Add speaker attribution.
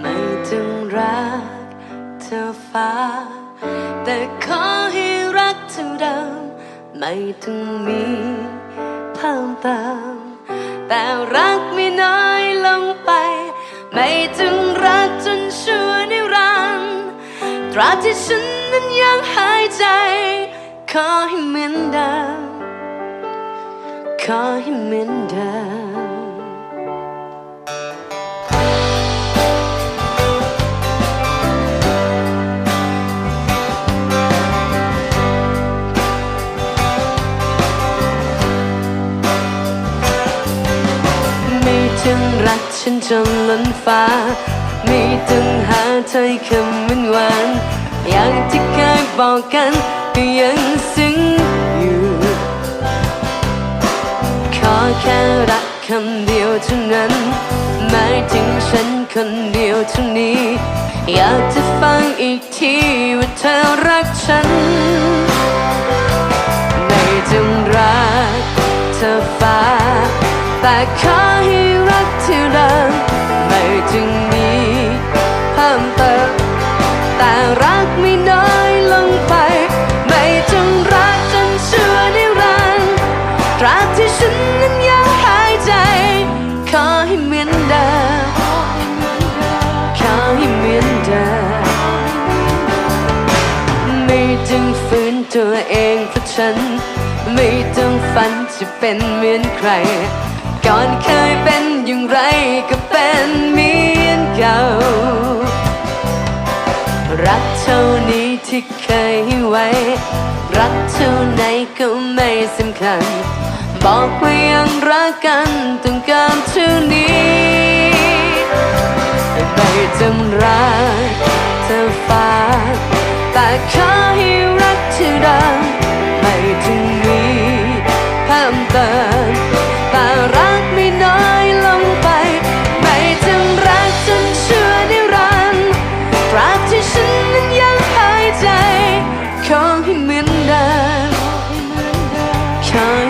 Speaker 1: ไม่จึงรักเธอฟ้า แต่ขอให้รักเท่าเดิมไม่ถึงมีเพิ่มเติม แต่รักไม่น้อยลงไป ไม่ถึงรักจนชั่วนิรันตราที่ฉันนั้นยังหายใจ ขอให้เหมือนเดิมขอให้เหมือนเดิม ถึงรักฉันจนล้นฟ้า ไม่ต้องหาถ้อยคำหวานหวานอย่างที่เคยบอกกันก็ยังซึ้งอยู่ ขอแค่รักคำเดียวเท่านั้นหมายถึงฉันคนเดียวเท่านี้ อยากจะฟังอีกทีว่าเธอรักฉัน ขอให้รักเที่เดิมไม่จึงมีเพิ่มเติมแต่รักไม่น้อยลงไป ไม่จงรักจนชั่วนิรันดร์ตราบที่ฉันนั้นยังหายใจ ขอให้เหมือนเดิมขอให้เหมือนเดิมไม่จึงฝืนตัวเองเพราะฉัน ไม่ต้องฝันจะเป็นเหมือนใคร ก่อนเคยเป็นอย่างไรก็เป็นเหมือนเก่า รักเท่านี้ที่เคยไว้ รักเท่าไหนก็ไม่สำคัญ บอกว่ายังรักกันต้องการเท่านี้ไม่จำรักเธอฟ้า time.